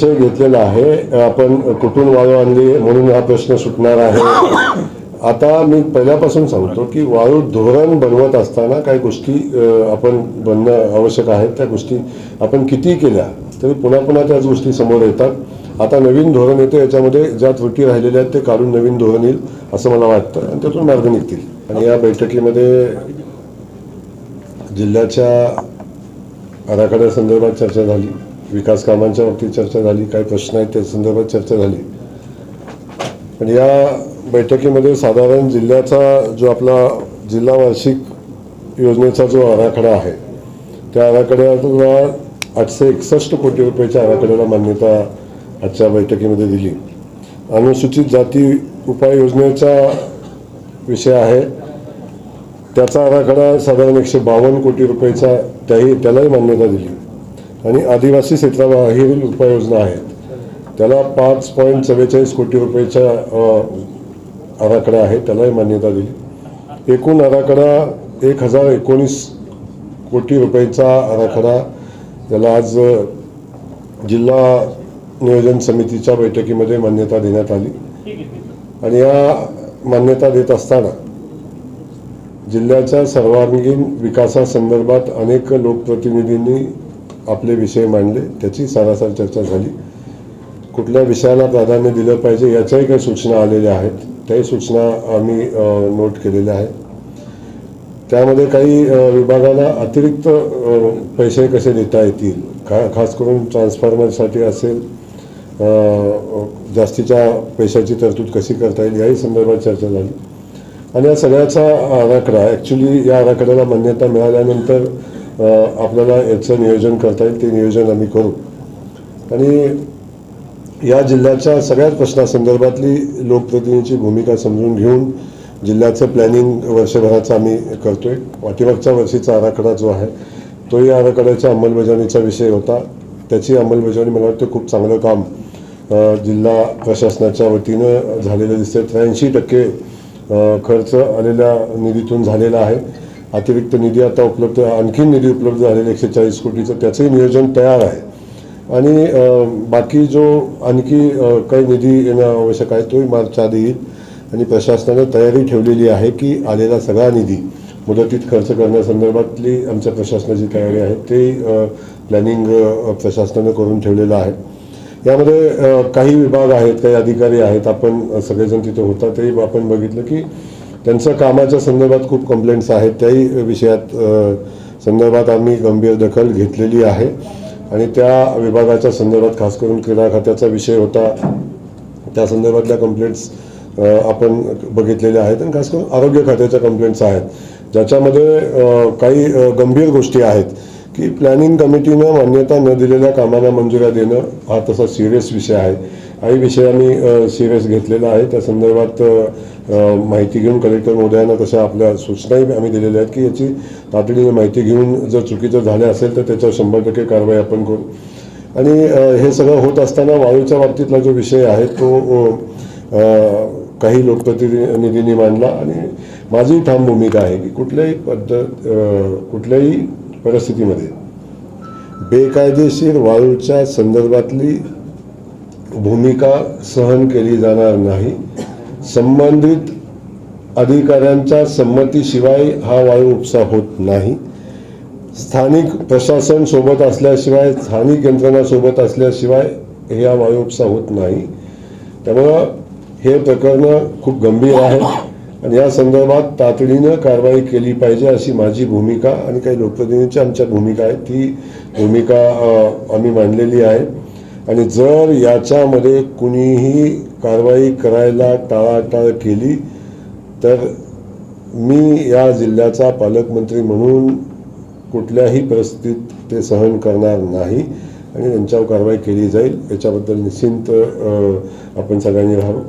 विषय घेतलेला आहे. आपण कुठून वाळू आणली म्हणून हा प्रश्न सुटणार आहे. आता मी पहिल्यापासून सांगतो की वाळू धोरण बनवत असताना काही गोष्टी आपण बनणं आवश्यक आहेत. त्या गोष्टी आपण किती केल्या तरी पुन्हा पुन्हा त्याच गोष्टी समोर येतात. आता नवीन धोरण येतं याच्यामध्ये ज्या त्रुटी राहिलेल्या आहेत ते काढून नवीन धोरण येईल असं मला वाटतं. आणि त्यातून मार्ग निघतील. आणि या बैठकीमध्ये जिल्ह्याच्या आराखड्यासंदर्भात चर्चा झाली. विकास कामांच्या बाबतीत चर्चा झाली काही प्रश्न आहेत त्या संदर्भात चर्चा झाली. पण या बैठकीमध्ये साधारण जिल्ह्याचा जो आपला जिल्हा वार्षिक योजनेचा जो आराखडा आहे त्या आराखड्याला आठशे एकसष्ट कोटी रुपयाच्या आराखड्याला मान्यता आजच्या बैठकीमध्ये दिली. अनुसूचित जाती उपाययोजनेचा विषय आहे. त्याचा आराखडा साधारण एकशे बावन्न कोटी रुपयाचा त्याही त्यालाही मान्यता दिली. आणि आदिवासी क्षेत्राबाहेरील उपाययोजना आहेत. त्याला पाच पॉईंट चव्वेचाळीस कोटी रुपयाचा आराखडा आहे त्यालाही मान्यता दिली. एकूण आराखडा एक हजार एकोणीस कोटी रुपयाचा आराखडा त्याला आज जिल्हा नियोजन समितीच्या बैठकीमध्ये मान्यता देण्यात आली. आणि या मान्यता देत असताना जिल्ह्याच्या सर्वांगीण विकासासंदर्भात अनेक लोकप्रतिनिधींनी आपले विषय मांडले त्याची सारासार चर्चा झाली. कुठल्या विषयाला प्राधान्य दिलं पाहिजे याच्याही काही सूचना आलेल्या आहेत. त्याही सूचना आम्ही नोट केलेल्या आहेत. त्यामध्ये काही विभागाला अतिरिक्त पैसे कसे देता येतील? खा खास करून ट्रान्सफॉर्मरसाठी असेल जास्तीच्या पैशाची तरतूद कशी करता येईल याही संदर्भात चर्चा झाली. आणि या सगळ्याचा आराखडा ॲक्च्युली या आराखड्याला मान्यता मिळाल्यानंतर आपल्याला याचं नियोजन करता येईल ते नियोजन आम्ही करू. आणि या जिल्ह्याच्या सगळ्याच प्रश्नासंदर्भातली लोकप्रतिनिधीची भूमिका समजून घेऊन जिल्ह्याचं प्लॅनिंग वर्षभराचं आम्ही करतोय. पाठीमागच्या वर्षीचा आराखडा जो आहे तोही आराखड्याच्या अंमलबजावणीचा विषय होता. त्याची अंमलबजावणी मला वाटतं खूप चांगलं काम जिल्हा प्रशासनाच्या वतीनं झालेलं दिसतं त्र्याऐंशी टक्के खर्च आलेल्या निधीतून झालेला आहे. अतिरिक्त निधी आता उपलब्ध आणखीन निधी उपलब्ध झालेला एकशे चाळीस कोटीचं त्याचंही नियोजन तयार आहे. आणि बाकी जो आणखी काही निधी येणं आवश्यक आहे तोही मार्च आधी येईल. आणि प्रशासनाने तयारी ठेवलेली आहे की आलेला सगळा निधी मुदतीत खर्च करण्यासंदर्भातली आमच्या प्रशासनाची तयारी आहे ते प्लॅनिंग प्रशासनानं करून ठेवलेलं आहे. यामध्ये काही विभाग आहेत काही अधिकारी आहेत आपण सगळेजण तिथे होता तेही आपण बघितलं की त्यांचं कामाच्या संदर्भात खूप कंप्लेंट्स आहेत. त्याही विषयात संदर्भात आम्ही गंभीर दखल घेतलेली आहे. आणि त्या विभागाच्या संदर्भात खास करून क्रीडा खात्याचा विषय होता त्या संदर्भातल्या कंप्लेंट्स आपण बघितलेल्या आहेत. आणि खास करून आरोग्य खात्याच्या कंप्लेंट्स आहेत. ज्याच्यामध्ये काही गंभीर गोष्टी आहेत की प्लॅनिंग कमिटीनं मान्यता न दिलेल्या कामांना मंजुऱ्या देणं हा तसा सिरियस विषय आहे. काही विषयांनी सिरियस घेतलेला आहे. त्या संदर्भात माहिती घेऊन कलेक्टर महोदयांना तशा आपल्या सूचनाही आम्ही दिलेल्या आहेत की याची तातडीने माहिती घेऊन जर चुकीचं झालं असेल तर त्याच्यावर शंभर टक्के कारवाई आपण करू. आणि हे सगळं होत असताना वायूच्या बाबतीतला जो विषय आहे तो काही लोकप्रतिनिधींनी मांडला. आणि माझी ठाम भूमिका आहे की कुठल्याही पद्धत कुठल्याही परिस्थितीमध्ये बेकायदेशीर वाळूच्या संदर्भातली भूमिका सहन केली जाणार नाही. संबंधित अधिकाऱ्यांच्या संमतीशिवाय हा वायू उपसा होत नाही. स्थानिक प्रशासन सोबत असल्याशिवाय स्थानिक यंत्रणा सोबत असल्याशिवाय ह्या वायू उपसा होत नाही. त्यामुळं हे प्रकरणं खूप गंभीर आहे आणि या संदर्भात तातडीनं कारवाई केली पाहिजे अशी माझी भूमिका आणि काही लोकप्रतिनिधींची आमच्या भूमिका आहे ती भूमिका आम्ही मांडलेली आहे. आणि जर याच्यामध्ये कुणीही कारवाई करायला टाळाटाळ केली तर मी या जिल्ह्याचा पालकमंत्री म्हणून कुठल्याही परिस्थितीत ते सहन करणार नाही आणि त्यांच्यावर कारवाई केली जाईल. याच्याबद्दल निश्चिंत आपण सगळ्यांनी राहावं.